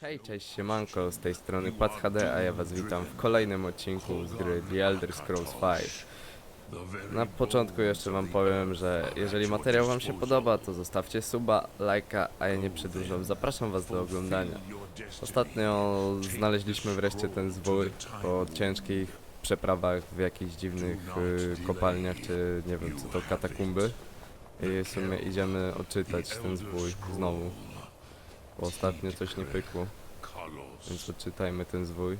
Hej, cześć, siemanko, z tej strony Pad HD, a ja was witam w kolejnym odcinku z gry The Elder Scrolls V. Na początku jeszcze wam powiem, że jeżeli materiał wam się podoba, to zostawcie suba, lajka, a ja nie przedłużam. Zapraszam was do oglądania. Ostatnio znaleźliśmy wreszcie ten zwój po ciężkich przeprawach w jakichś dziwnych y, kopalniach, czy nie wiem co to, katakumby. I w sumie idziemy odczytać ten zwój znowu, ostatnio coś nie pykło. Więc odczytajmy ten zwój.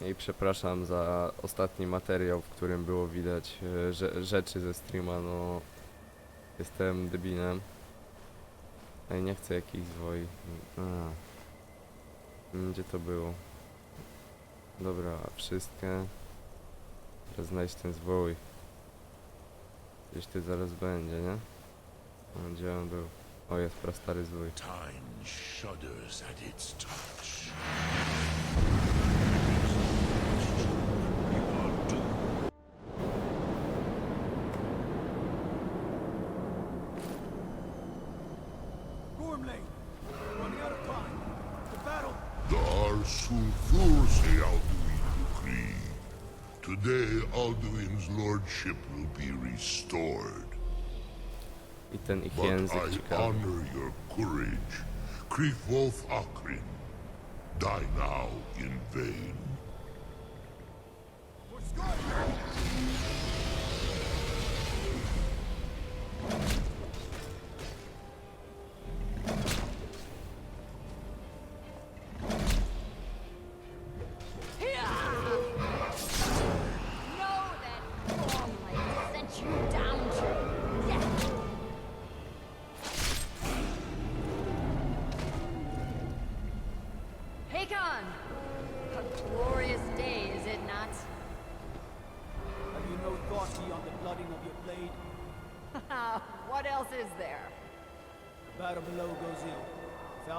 I przepraszam za ostatni materiał, w którym było widać e, rze rzeczy ze streama, no... Jestem debilem. Ej, nie chcę jakichś zwoi. A. Gdzie to było? Dobra, wszystkie. Teraz znajdź ten zwój. Gdzieś ty zaraz będzie, nie? Gdzie on był? O, jest prastary zwój. Time shudders at its touch. Gormley, running out of time. The battle. Dar Sulfur say Alduin decree. Today Alduin's lordship will be restored. I ten ich But I ciekawy. honor your courage. Krieg Wolf Akrin. Die now in vain.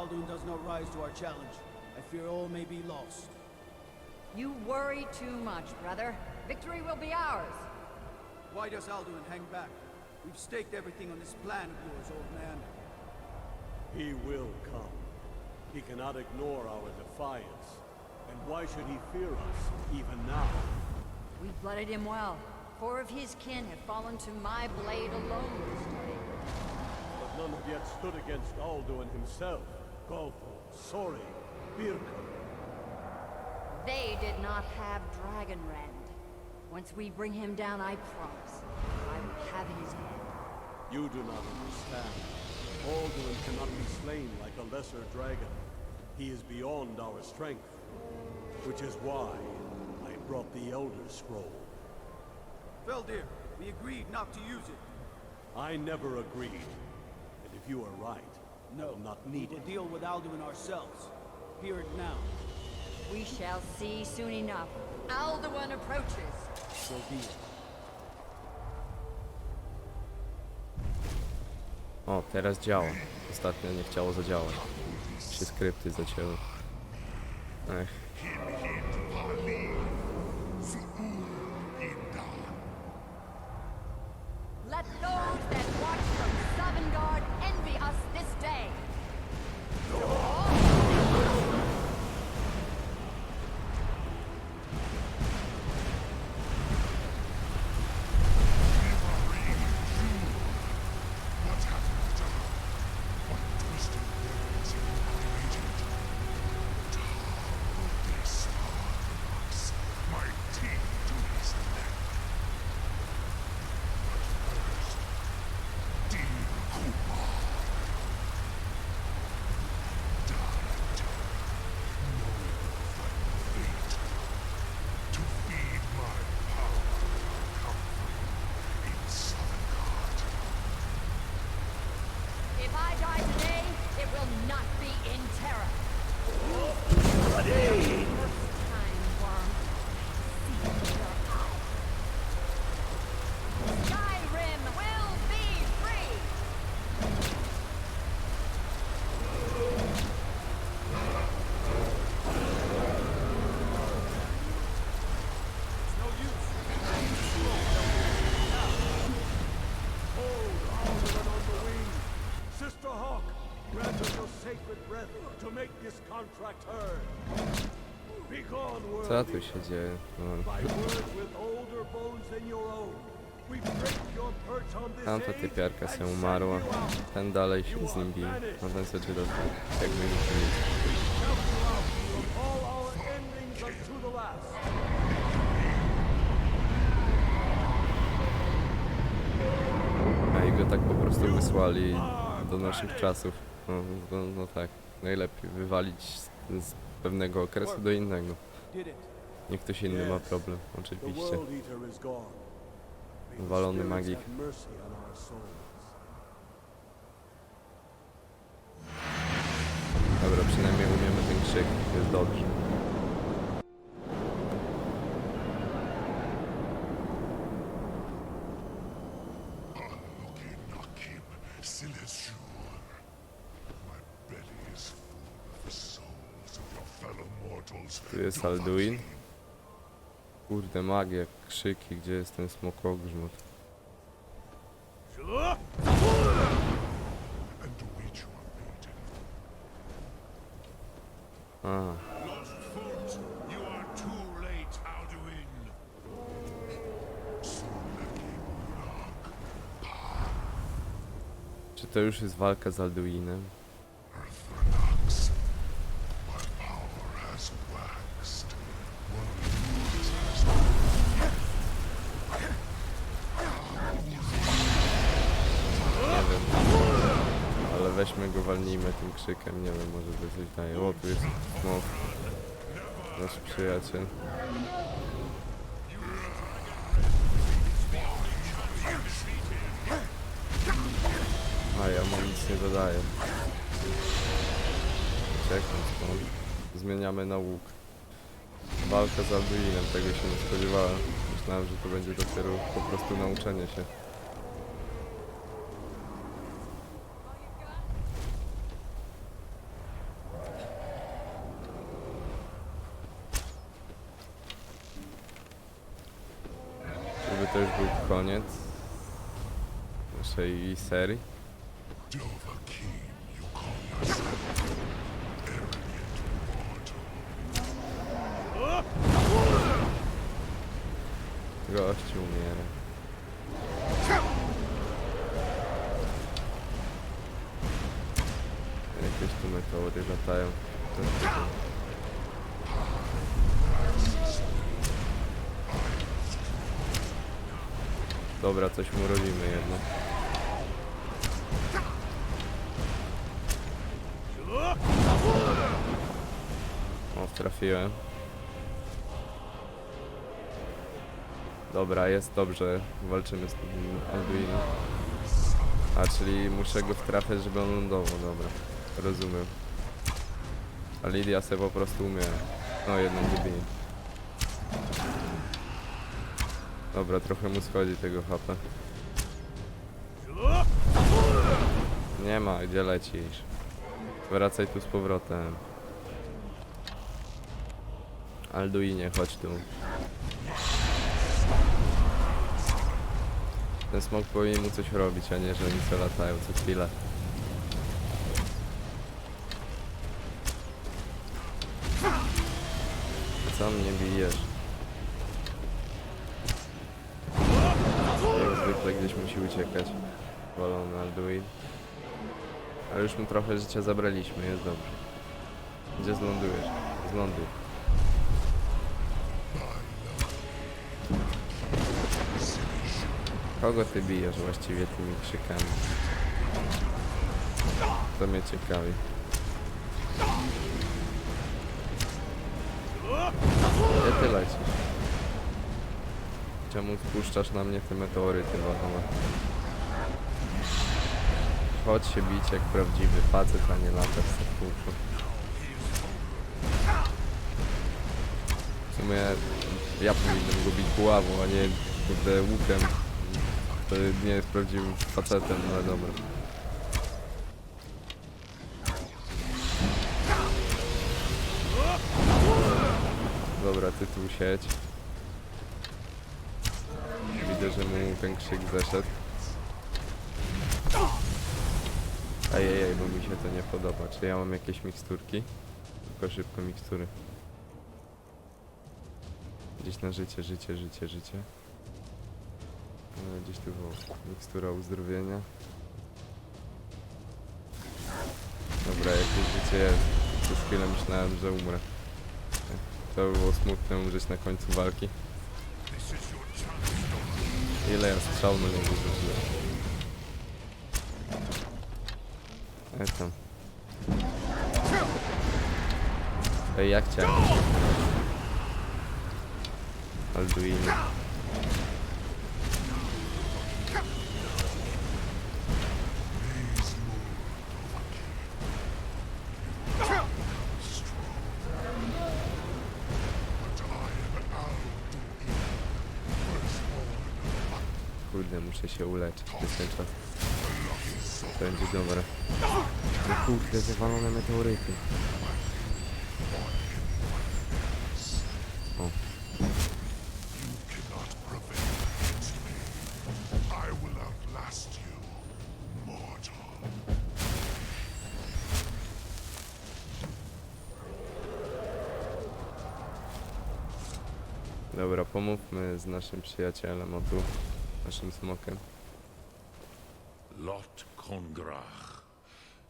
If Alduin does not rise to our challenge, I fear all may be lost. You worry too much, brother. Victory will be ours. Why does Alduin hang back? We've staked everything on this plan of yours, old man. He will come. He cannot ignore our defiance. And why should he fear us, even now? We blooded him well. Four of his kin have fallen to my blade alone this day. But none have yet stood against Alduin himself. Golfo, Sori, Birka. They did not have Dragonrend. Once we bring him down, I promise, I will have his head. You do not understand. Alduin cannot be slain like a lesser dragon. He is beyond our strength. Which is why I brought the Elder Scroll. Feldir, we agreed not to use it. I never agreed. And if you are right, I No, will not we need will it. deal with Alduin ourselves. Hear it now. We shall see soon enough. Alduin approaches. So be it. O, teraz działa. Ostatnio nie chciało zadziałać. Się skrypty zacięły. Ech, in terror. Bloody! Your perch on this Tamta typiarka się umarła. Ten dalej się z nim bije. No ten co czyta jakby nic. A i go tak po prostu wysłali do naszych czasów. No, no, no tak, najlepiej wywalić z, z pewnego okresu do innego. Niech ktoś inny ma problem, oczywiście. Walony magik. Dobra, przynajmniej umiemy ten krzyk, jest dobrze. Tu jest Alduin. Kurde, magia, krzyki, gdzie jest ten smokogrzmot? Czy to już jest walka z Alduinem? Krzykiem, nie wiem, może to coś daje. O, tu jest smok. Nasz przyjaciel. A ja mu nic nie dodaję. Uciekam stąd. Zmieniamy na łuk. Walka z Alduinem, tego się nie spodziewałem. Myślałem, że to będzie dopiero po prostu nauczenie się. Żeby to już był koniec naszej serii. Dobra, coś mu robimy jednak. O, trafiłem. Dobra, jest dobrze. Walczymy z tym Alduinem. A, czyli muszę go wtrafiać, żeby on lądował. Dobra, rozumiem. A Lidia se po prostu umiera. No, jednak nie bije. Dobra, trochę mu schodzi tego HP. Nie ma, gdzie lecisz? Wracaj tu z powrotem. Alduinie, chodź tu. Ten smok powinien mu coś robić, a nie, że oni se latają co chwilę. Co mnie bijesz? Musi uciekać. Wolony Alduin. Ale już mu trochę życia zabraliśmy, jest dobrze. Gdzie zlądujesz? Zląduj. Kogo ty bijesz właściwie tymi krzykami? To mnie ciekawi. Gdzie ty lecisz? Czemu spuszczasz na mnie te meteoryty walone? Chodź się bić jak prawdziwy facet, a nie latać z kurczą. W sumie ja powinienem go bić buławą, a nie kurde łukiem. To nie jest prawdziwym facetem, ale dobra. Dobra, ty tu że mu ten krzyk zeszedł. Ejej, bo mi się to nie podoba. Czy ja mam jakieś miksturki? Tylko szybko mikstury. Gdzieś na życie, życie, życie, życie. E, Gdzieś tu było mikstura uzdrowienia. Dobra, jakieś życie jest. Przez chwilę myślałem, że umrę. To by było smutne umrzeć na końcu walki. Ile ja strzał na niego rzuciłem. E tam. Ej, jak chciałem. Alduiny. Muszę się uleczyć czas. Będzie dobre. No kurde, zawalone meteoryty. O, dobra, pomówmy z naszym przyjacielem, o tu, Lot Kongrach,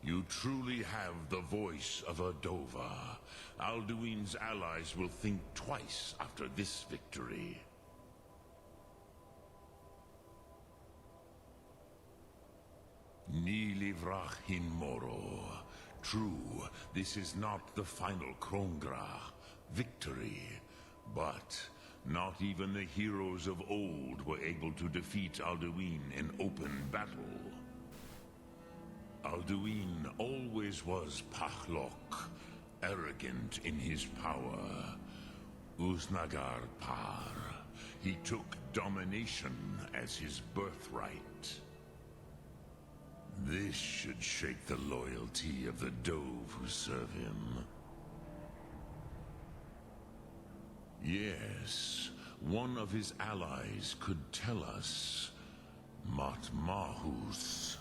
you truly have the voice of a Dova. Alduin's allies will think twice after this victory. Nilivrach hin moro. True, this is not the final Krongrach victory, but not even the heroes of old were able to defeat Alduin in open battle. Alduin always was Pachlok, arrogant in his power. Uznagar Par, he took domination as his birthright. This should shake the loyalty of the Dove who serve him. Yes, one of his allies could tell us. Matmahus.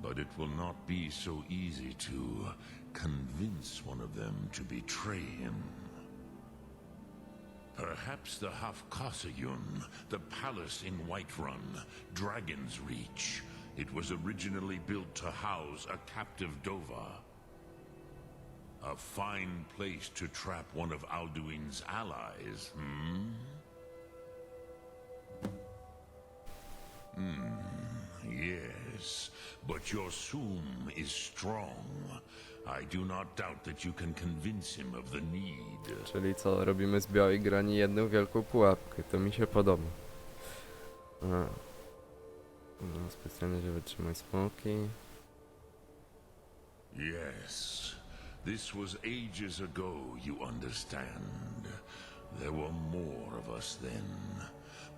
But it will not be so easy to convince one of them to betray him. Perhaps the Hafkasayun, the palace in Whiterun, Dragon's Reach. It was originally built to house a captive Dova. A fine place to trap one of Alduin's allies, hmm? Hmm, yes. But your Sum is strong. I do not doubt that you can convince him of the need. Czyli co, robimy z białej grani jedną wielką pułapkę, to mi się podoba. A. No, specjalnie, żeby trzymać smoki. Yes. This was ages ago, you understand. There were more of us then.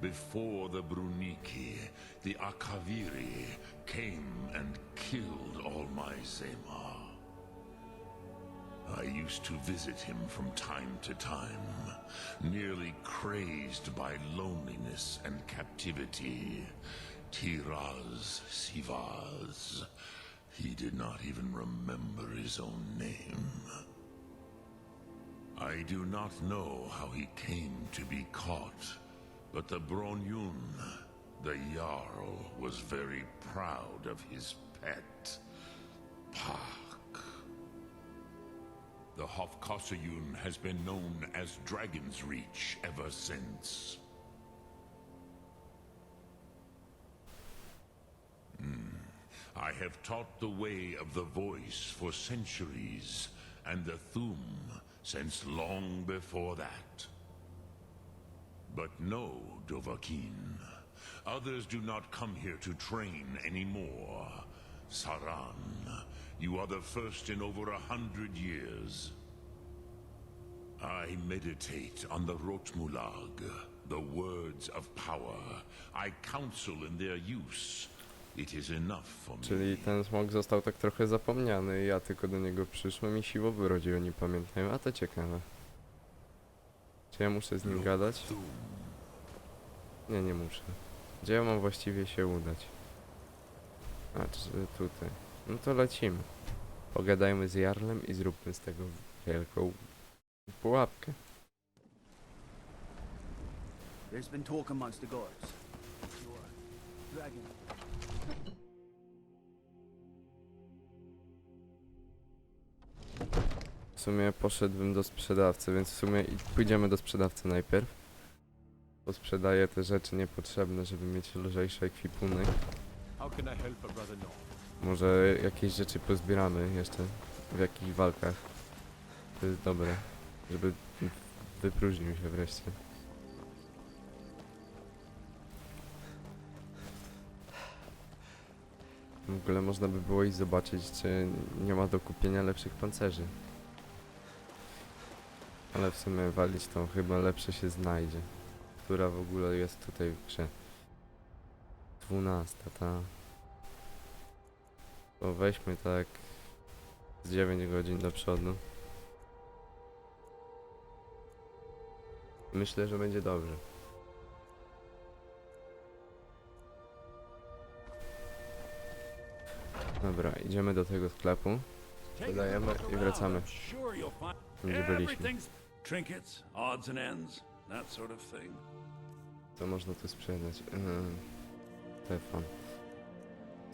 Before the Bruniki, the Akaviri came and killed all my Zema. I used to visit him from time to time, nearly crazed by loneliness and captivity. Tiraz Sivaz. He did not even remember his own name. I do not know how he came to be caught, but the Bronyun, the Jarl, was very proud of his pet, Pak. The Hofkosayun has been known as Dragon's Reach ever since. I have taught the way of the voice for centuries, and the Thum since long before that. But no, Dovahkiin. Others do not come here to train anymore. Saran, you are the first in over a hundred years. I meditate on the Rotmulag, the words of power. I counsel in their use. It is enough for me. Czyli ten smok został tak trochę zapomniany, ja tylko do niego przyszłem i siło wyrodził, nie pamiętają, a to ciekawe. Czy ja muszę z nim gadać? Nie, nie muszę. Gdzie ja mam właściwie się udać? A, czy tutaj. No to lecimy. Pogadajmy z Jarlem i zróbmy z tego wielką pułapkę. There's been talk amongst the guards. Your dragon. Sumie poszedłbym do sprzedawcy, więc w sumie i pójdziemy do sprzedawcy najpierw. Posprzedaję te rzeczy niepotrzebne, żeby mieć lżejszy ekwipunek. I? Może jakieś rzeczy pozbieramy jeszcze w jakichś walkach. To jest dobre, żeby wypróżnił się wreszcie. W ogóle można by było iść zobaczyć, czy nie ma do kupienia lepszych pancerzy. Ale w sumie walić to chyba lepsze się znajdzie. Która w ogóle jest tutaj w grze. 12, ta. To weźmy tak z 9 godzin do przodu. Myślę, że będzie dobrze. Dobra, idziemy do tego sklepu, dodajemy i wracamy, gdzie byliśmy. Trinkets, odds and ends, that sort of thing. Co można tu sprzedać? Ym, Stefan.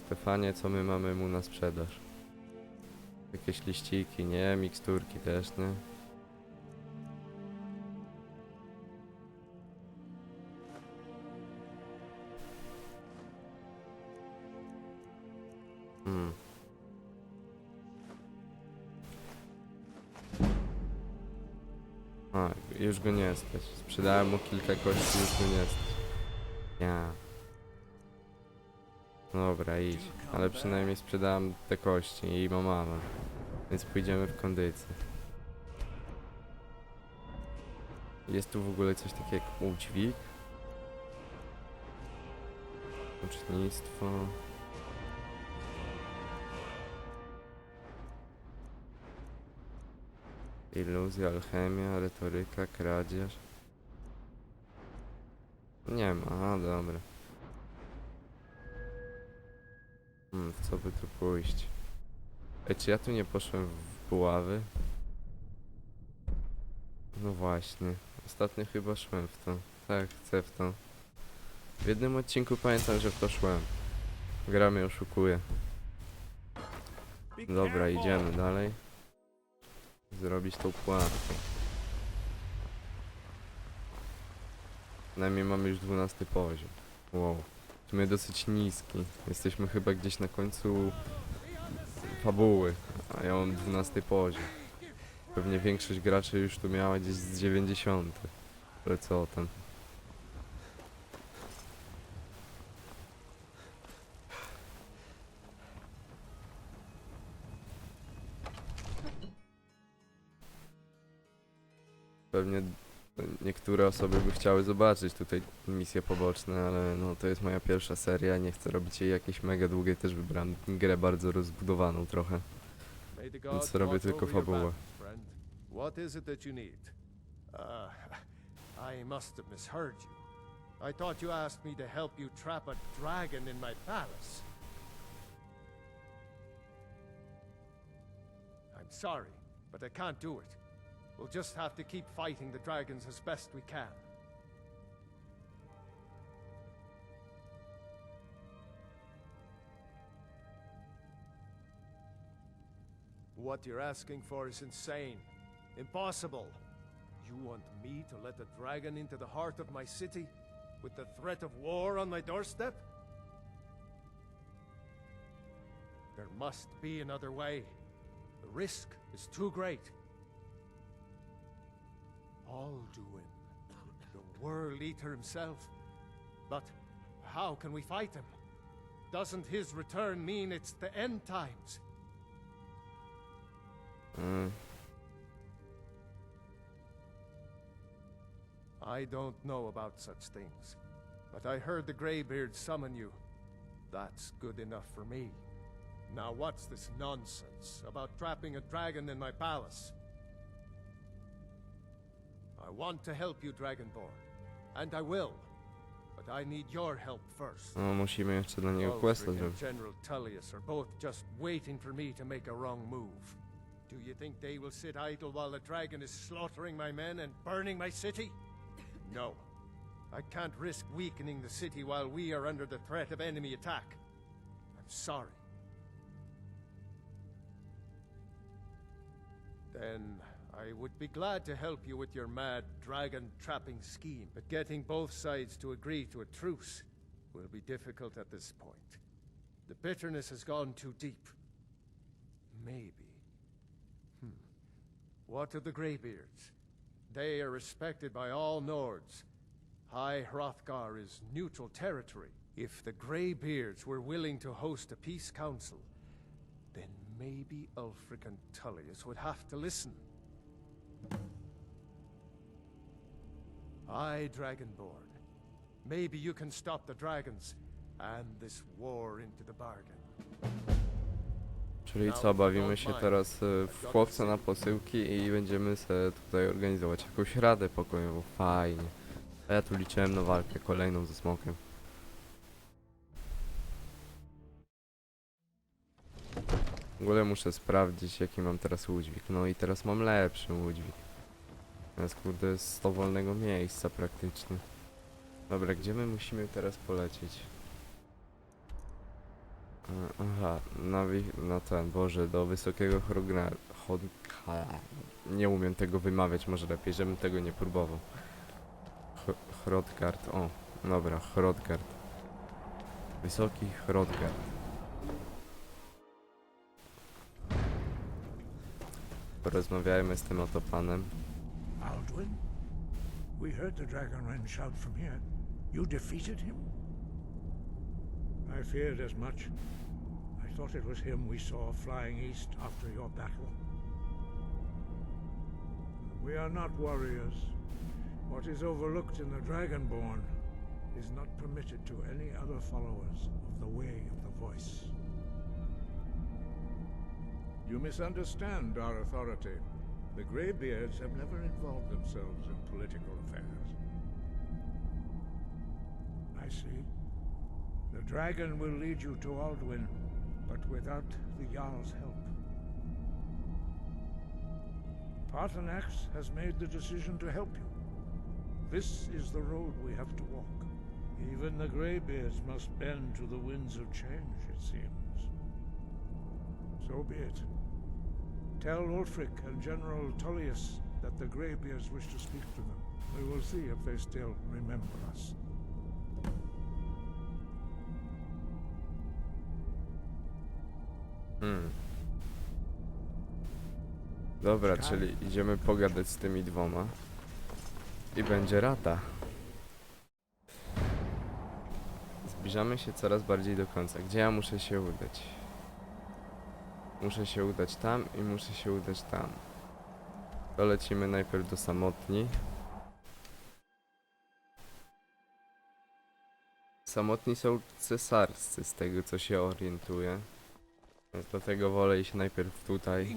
Stefanie, co my mamy mu na sprzedaż? Jakieś liściki, nie? Miksturki też, nie? Już go nie stać. Sprzedałem mu kilka kości, już go nie stać. Ja. Dobra, idź. Ale przynajmniej sprzedałem te kości i mam mamę. Więc pójdziemy w kondycję. Jest tu w ogóle coś takiego jak udźwig? Ucznictwo. Iluzja, alchemia, retoryka, kradzież. Nie ma, a dobra. Hmm, w co by tu pójść? Ej, czy ja tu nie poszłem w buławy? No właśnie. Ostatnio chyba szłem w to. Tak, chcę w to. W jednym odcinku pamiętam, że w to szłem. Gra mnie oszukuje. Dobra, idziemy dalej. Zrobić tą pułapkę. Przynajmniej mamy już 12 poziom. Wow. W sumie dosyć niski. Jesteśmy chyba gdzieś na końcu fabuły, a ja mam 12 poziom. Pewnie większość graczy już tu miała gdzieś z 90. Ale co tam? Niektóre osoby by chciały zobaczyć tutaj misje poboczne, ale no to jest moja pierwsza seria, nie chcę robić jej jakiejś mega długiej, też wybrałem grę bardzo rozbudowaną trochę. Więc robię tylko fabułę. What is it that you need? Uh, I must have misheard you. I thought you asked me to help you trap a dragon in my palace. I'm sorry, but I can't do it. We'll just have to keep fighting the dragons as best we can. What you're asking for is insane. Impossible. You want me to let a dragon into the heart of my city? With the threat of war on my doorstep? There must be another way. The risk is too great. Alduin, the World Eater himself. But how can we fight him? Doesn't his return mean it's the end times? Mm, I don't know about such things, but I heard the Greybeard summon you. That's good enough for me. Now what's this nonsense about trapping a dragon in my palace? I want to help you, Dragonborn, and I will. but I need your help first. No, musimy jeszcze dla niego questa Ulfric and zrobić. General Tullius are both just waiting for me to make a wrong move. Do you think they will sit idle while the dragon is slaughtering my men and burning my city? No. I can't risk weakening the city while we are under the threat of enemy attack. I'm sorry. Then I would be glad to help you with your mad dragon trapping scheme, but getting both sides to agree to a truce will be difficult at this point. The bitterness has gone too deep. Maybe. Hmm. What of the Greybeards? They are respected by all Nords. High Hrothgar is neutral territory. If the Greybeards were willing to host a peace council, then maybe Ulfric and Tullius would have to listen. Aye, Dragonborn. Maybe you can stop the dragons and this war into the bargain. Czyli co, bawimy się teraz e, w chłopca na posyłki i będziemy sobie tutaj organizować jakąś radę pokojową. Fajnie. A ja tu liczyłem na walkę kolejną ze smokiem. W ogóle muszę sprawdzić jaki mam teraz łódźwik. No i teraz mam lepszy łódźwik. Teraz kurde jest 100 wolnego miejsca praktycznie. Dobra, gdzie my musimy teraz polecieć? Aha, na, na ten, Boże, do wysokiego ha, Nie umiem tego wymawiać, może lepiej, żebym tego nie próbował. Ch o, dobra, Hrodgard. Wysoki Hrodgard. Porozmawiajmy z tym oto panem. Alduin? We heard the Dragonren shout from here. You defeated him? I feared as much. I thought it was him we saw flying east after your battle. We are not warriors. What is overlooked in the Dragonborn is not permitted to any other followers of the Way of the Voice. You misunderstand our authority. The Greybeards have never involved themselves in political affairs. I see. The dragon will lead you to Alduin, but without the Jarl's help. Parthenax has made the decision to help you. This is the road we have to walk. Even the Greybeards must bend to the winds of change, it seems. So be it. Tell Ulfric and General Tullius that the Greybeards wish to speak to them. We will see if they still remember us. Hmm. Dobra, czyli idziemy pogadać z tymi dwoma. I będzie rata. Zbliżamy się coraz bardziej do końca. Gdzie ja muszę się udać? Muszę się udać tam i muszę się udać tam. To lecimy najpierw do samotni. Samotni są cesarscy, z tego co się orientuję. Więc dlatego wolę iść najpierw tutaj,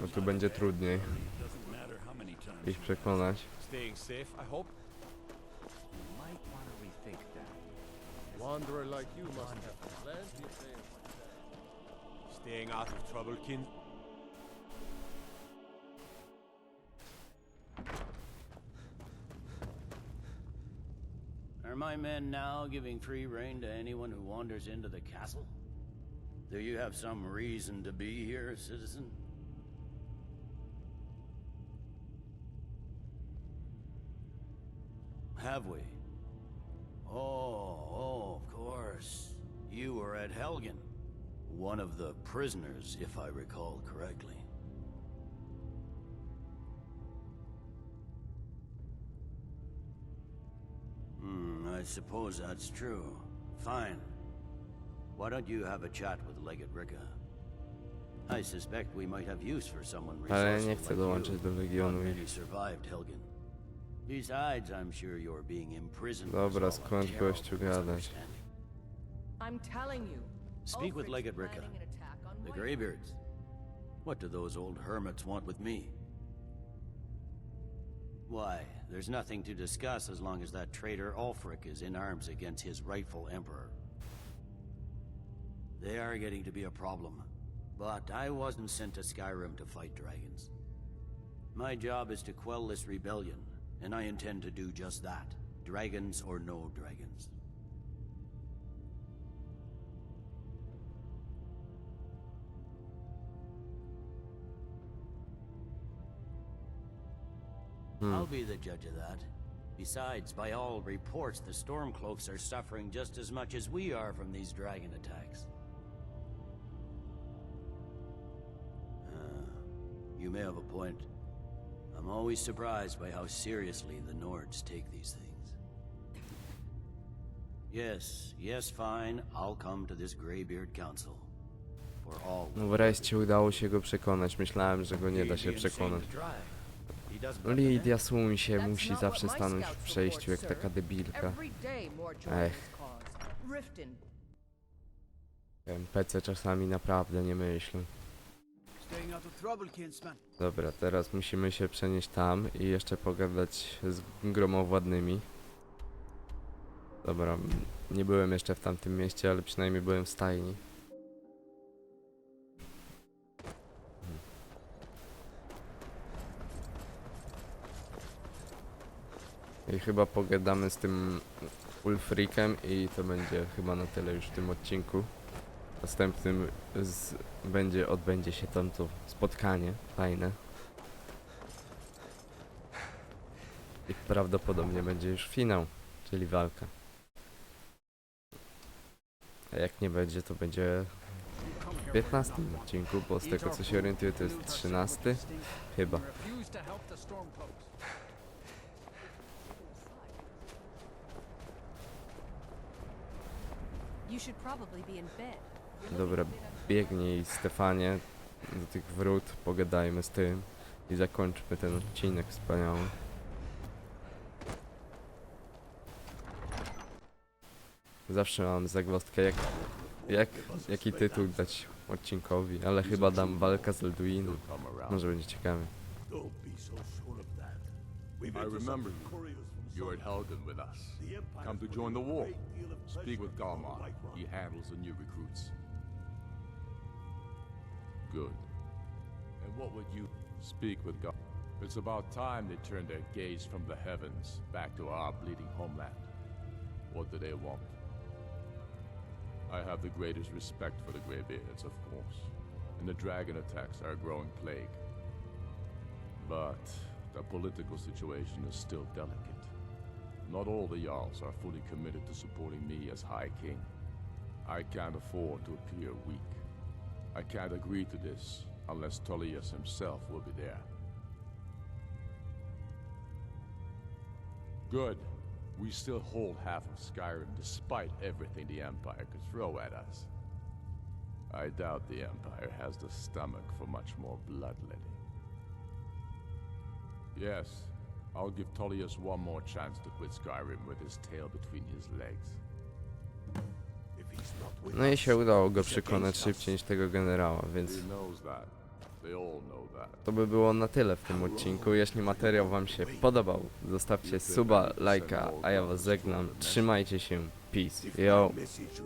bo tu będzie trudniej ich przekonać. Wanderer like you must have of things. Staying out of trouble, kin. Are my men now giving free rein to anyone who wanders into the castle? Do you have some reason to be here, citizen? Have we? Oh, oh, of course. You were at Helgen. One of the prisoners, if I recall correctly. Hmm, I suppose that's true. Fine. Why don't you have a chat with Legate Ricka? I suspect we might have use for someone Ale ja resourceful nie chcę like dołączyć you. do Legionu Not many survived Helgen. Besides, I'm sure you're being imprisoned Dobra, was all a skąd terrible gościu gadać? I'm telling you. Speak with Legate Ricka. planning an attack on The Greybeards. What do those old hermits want with me? Why, there's nothing to discuss as long as that traitor Ulfric is in arms against his rightful emperor. They are getting to be a problem. But I wasn't sent to Skyrim to fight dragons. My job is to quell this rebellion, and I intend to do just that. Dragons or no dragons. I'll be the judge of that. Besides, by all reports, the Stormcloaks are suffering just as much as we are from these dragon attacks. Uh, you may have a point. I'm always surprised by how seriously the Nords take these things. Yes, yes, fine. I'll come to this Greybeard Council. For all No wreszcie udało się go przekonać. Myślałem, że go nie da się przekonać. Lidia Sun się musi zawsze stanąć w przejściu jak taka debilka. Ech. NPC czasami naprawdę nie myślą. Dobra, teraz musimy się przenieść tam i jeszcze pogadać z gromowładnymi. Dobra, nie byłem jeszcze w tamtym mieście, ale przynajmniej byłem w stajni. I chyba pogadamy z tym Ulfrikiem i to będzie chyba na tyle już w tym odcinku. Następnym z, będzie, odbędzie się tam to spotkanie fajne. I prawdopodobnie będzie już finał, czyli walka. A jak nie będzie, to będzie w 15 odcinku, bo z tego co się orientuję to jest 13 chyba. You should probably be in bed. Dobra, biegnij Stefanie do tych wrót, pogadajmy z tym i zakończmy ten odcinek wspaniały. Zawsze mam zagwozdkę, jak, jak, jaki tytuł dać odcinkowi, ale chyba dam walka z Elduinem. Może będzie ciekawy. Don't be so sure of that. We've I remember intercepted you. You're at Helgen with us. Come to join the war. Speak with on Galmar. He handles the new recruits. Good. And what would you speak with God? It's about time they turned their gaze from the heavens back to our bleeding homeland. What do they want? I have the greatest respect for the Greybeards, of course, and the dragon attacks are a growing plague. But the political situation is still delicate. Not all the Jarls are fully committed to supporting me as High King. I can't afford to appear weak. I can't agree to this unless Tullius himself will be there. Good. We still hold half of Skyrim despite everything the Empire could throw at us. I doubt the Empire has the stomach for much more bloodletting. Yes, I'll give Tullius one more chance to quit Skyrim with his tail between his legs. If he's not with No i us, się udało go he's przekonać szybciej niż tego generała, więc He knows that. They all know that. to by było na tyle w tym odcinku. Jeśli materiał wam się podobał, zostawcie suba, lajka, a ja was żegnam. Trzymajcie się. Peace. Yo. Message